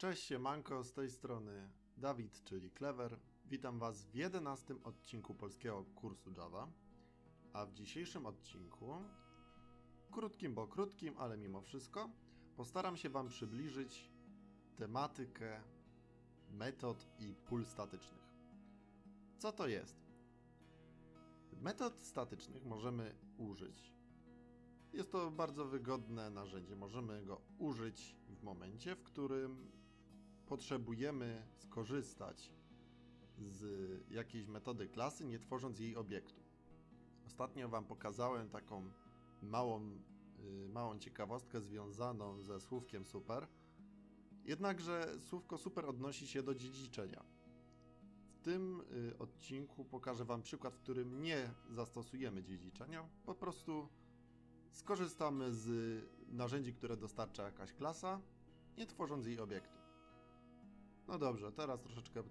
Cześć siemanko, z tej strony Dawid, czyli Clever. Witam Was w 11 odcinku polskiego kursu Java. A w dzisiejszym odcinku, krótkim bo krótkim, ale mimo wszystko, postaram się Wam przybliżyć tematykę metod i pól statycznych. Co to jest? Metod statycznych możemy użyć jest to bardzo wygodne narzędzie. Możemy go użyć w momencie, w którym potrzebujemy skorzystać z jakiejś metody klasy, nie tworząc jej obiektu. Ostatnio Wam pokazałem taką małą, yy, małą ciekawostkę związaną ze słówkiem super. Jednakże słówko super odnosi się do dziedziczenia. W tym y, odcinku pokażę Wam przykład, w którym nie zastosujemy dziedziczenia, po prostu skorzystamy z narzędzi, które dostarcza jakaś klasa, nie tworząc jej obiektu. No dobrze, teraz troszeczkę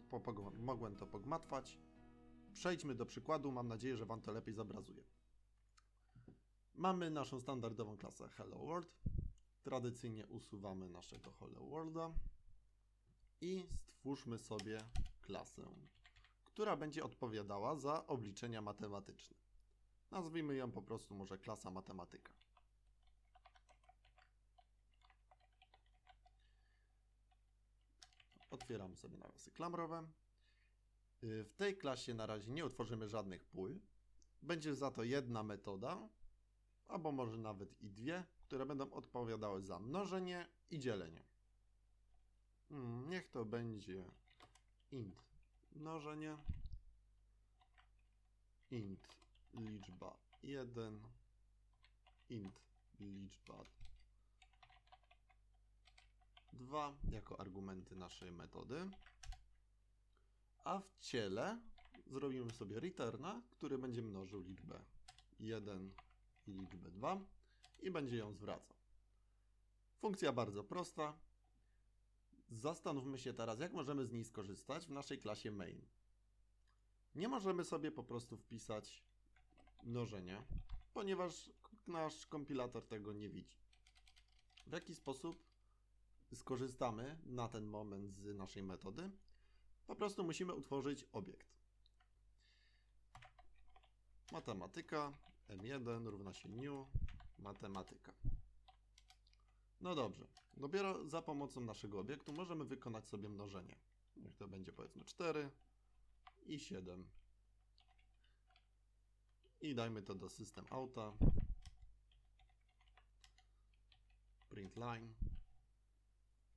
mogłem to pogmatwać. Przejdźmy do przykładu, mam nadzieję, że Wam to lepiej zobrazuje. Mamy naszą standardową klasę Hello World. Tradycyjnie usuwamy naszego Hello Worlda i stwórzmy sobie klasę, która będzie odpowiadała za obliczenia matematyczne. Nazwijmy ją po prostu może klasa matematyka. Otwieramy sobie nawiasy klamrowe. Y, W tej klasie na razie nie utworzymy żadnych pól. Będzie za to jedna metoda, albo może nawet i dwie, które będą odpowiadały za mnożenie i dzielenie. Mm, Niech to będzie int mnożenie, int liczba 1, int liczba 2 jako argumenty naszej metody. A w ciele zrobimy sobie returna, który będzie mnożył liczbę 1 i liczbę 2 i będzie ją zwracał. Funkcja bardzo prosta. Zastanówmy się teraz, jak możemy z niej skorzystać w naszej klasie main. Nie możemy sobie po prostu wpisać mnożenie, ponieważ nasz kompilator tego nie widzi. W jaki sposób skorzystamy na ten moment z naszej metody? Po prostu musimy utworzyć obiekt. Matematyka m1 równa się new matematyka. No dobrze, dopiero za pomocą naszego obiektu możemy wykonać sobie mnożenie. Niech to będzie powiedzmy 4 i 7 i dajmy to do system auta. Print line.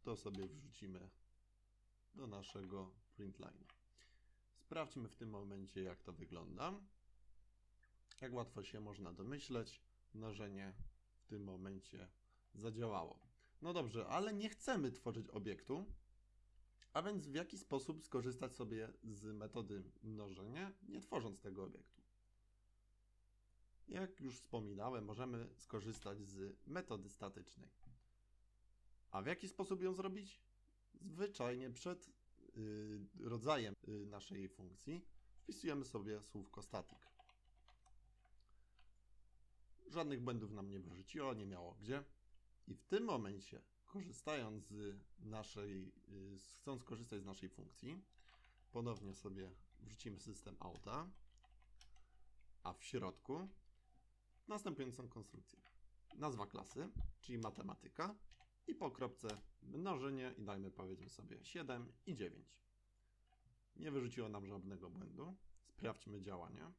To sobie wrzucimy do naszego print line. Sprawdźmy w tym momencie, jak to wygląda. Jak łatwo się można domyśleć, mnożenie w tym momencie zadziałało. No dobrze, ale nie chcemy tworzyć obiektu, a więc w jaki sposób skorzystać sobie z metody mnożenia, nie tworząc tego obiektu? Jak już wspominałem, możemy skorzystać z metody statycznej. A w jaki sposób ją zrobić? Zwyczajnie przed y, rodzajem y, naszej funkcji wpisujemy sobie słówko static. Żadnych błędów nam nie wyrzuciło, nie miało gdzie. I w tym momencie, korzystając z naszej, y, chcąc skorzystać z naszej funkcji, ponownie sobie wrzucimy system auta, a w środku następującą konstrukcję. Nazwa klasy, czyli matematyka i po kropce mnożenie i dajmy powiedzmy sobie 7 i 9. Nie wyrzuciło nam żadnego błędu. Sprawdźmy działanie.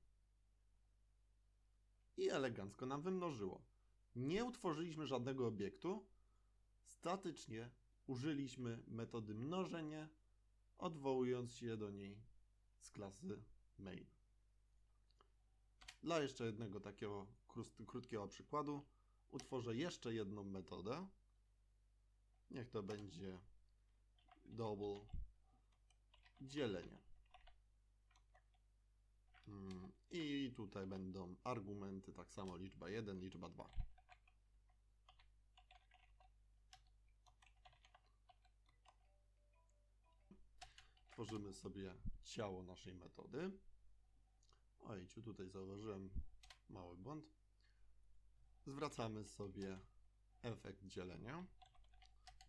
I elegancko nam wymnożyło. Nie utworzyliśmy żadnego obiektu. Statycznie użyliśmy metody mnożenie, odwołując się do niej z klasy main. Dla jeszcze jednego takiego krótkiego przykładu utworzę jeszcze jedną metodę. Niech to będzie double dzielenie. Mm, I tutaj będą argumenty, tak samo liczba 1, liczba 2. Tworzymy sobie ciało naszej metody. Ojciu, tutaj zauważyłem mały błąd. Zwracamy sobie efekt dzielenia.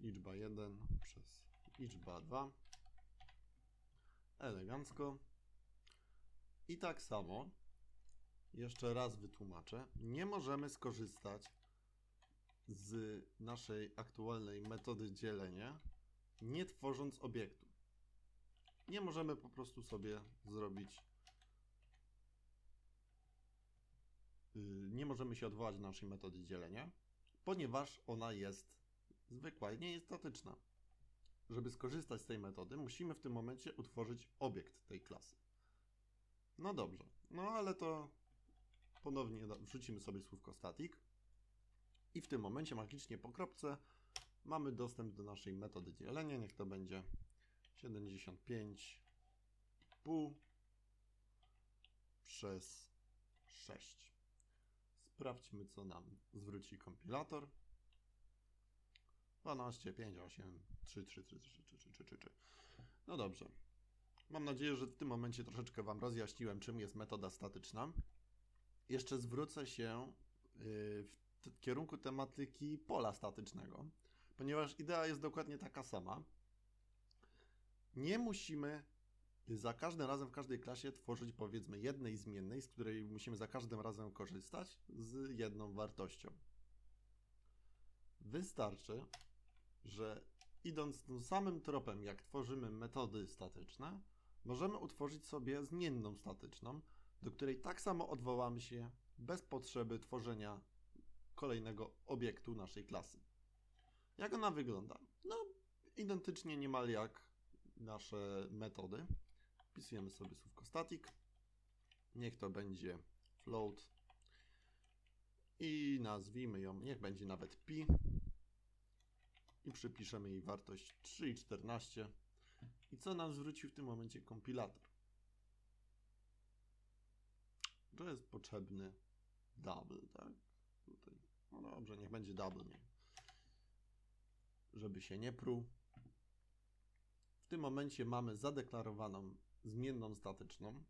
Liczba 1 przez liczba 2. Elegancko. I tak samo, jeszcze raz wytłumaczę, nie możemy skorzystać z naszej aktualnej metody dzielenia, nie tworząc obiektu. Nie możemy po prostu sobie zrobić. yy, Nie możemy się odwołać do naszej metody dzielenia, ponieważ ona jest zwykła i nie jest statyczna. Żeby skorzystać z tej metody, musimy w tym momencie utworzyć obiekt tej klasy. No dobrze, no ale to ponownie wrzucimy sobie słówko static i w tym momencie magicznie po kropce mamy dostęp do naszej metody dzielenia. Niech to będzie 75,5 przez 6. Sprawdźmy, co nam zwróci kompilator. 12, 5, 8, 3, 3, 3, 3, 3, 3, 3, 3, 3. No dobrze. Mam nadzieję, że w tym momencie troszeczkę Wam rozjaśniłem, czym jest metoda statyczna. Jeszcze zwrócę się yy, w kierunku tematyki pola statycznego, ponieważ idea jest dokładnie taka sama. Nie musimy za każdym razem w każdej klasie tworzyć powiedzmy jednej zmiennej, z której musimy za każdym razem korzystać z jedną wartością. Wystarczy, że idąc tym samym tropem, jak tworzymy metody statyczne, możemy utworzyć sobie zmienną statyczną, do której tak samo odwołamy się bez potrzeby tworzenia kolejnego obiektu naszej klasy. Jak ona wygląda? No, identycznie niemal jak nasze metody. Wpisujemy sobie słówko static. Niech to będzie float. I nazwijmy ją, niech będzie nawet pi. I przypiszemy jej wartość 3,14. I co nam zwrócił w tym momencie kompilator? Że jest potrzebny double, tak? Tutaj. No dobrze, niech będzie double, nie? Żeby się nie pruł. W tym momencie mamy zadeklarowaną zmienną statyczną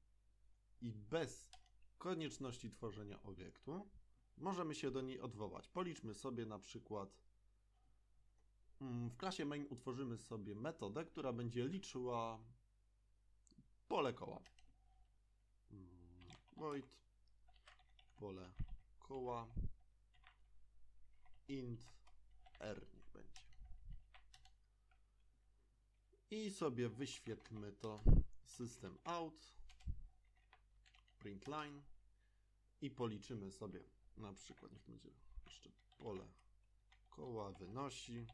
i bez konieczności tworzenia obiektu możemy się do niej odwołać. Policzmy sobie na przykład w klasie main utworzymy sobie metodę, która będzie liczyła pole koła. Mm, Void pole koła int r niech będzie. I sobie wyświetlmy to system out print line i policzymy sobie na przykład niech będzie jeszcze pole koła wynosi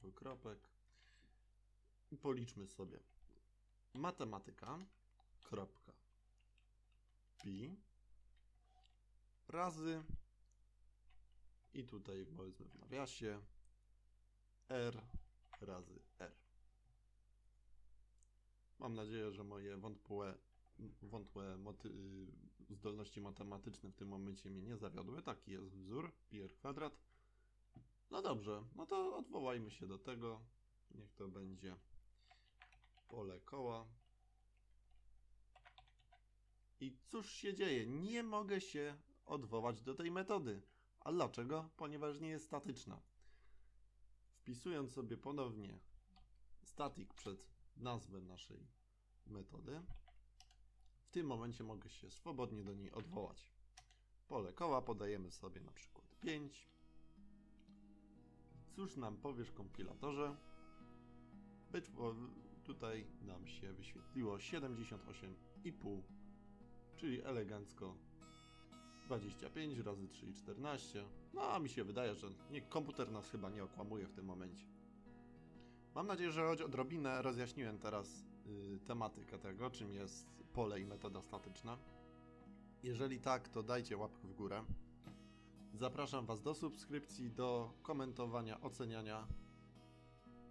dwukropek i policzmy sobie matematyka kropka pi razy i tutaj powiedzmy w nawiasie r razy r. Mam nadzieję, że moje wątłe, moty, zdolności matematyczne w tym momencie mnie nie zawiodły. Taki jest wzór, pi r kwadrat. No dobrze, no to odwołajmy się do tego. Niech to będzie pole koła. I cóż się dzieje? Nie mogę się odwołać do tej metody. A dlaczego? Ponieważ nie jest statyczna. Wpisując sobie ponownie static przed nazwę naszej metody, w tym momencie mogę się swobodnie do niej odwołać. Pole koła podajemy sobie na przykład 5. Cóż nam powiesz kompilatorze? Wytwo- tutaj nam się wyświetliło 78,5, czyli elegancko 25 razy 3 i 14. No, a mi się wydaje, że nie, komputer nas chyba nie okłamuje w tym momencie. Mam nadzieję, że choć odrobinę rozjaśniłem teraz y, tematykę tego, czym jest pole i metoda statyczna. Jeżeli tak, to dajcie łapkę w górę. Zapraszam Was do subskrypcji, do komentowania, oceniania.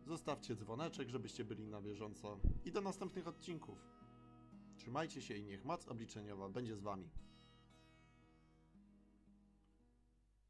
Zostawcie dzwoneczek, żebyście byli na bieżąco. I do następnych odcinków. Trzymajcie się i niech moc obliczeniowa będzie z Wami.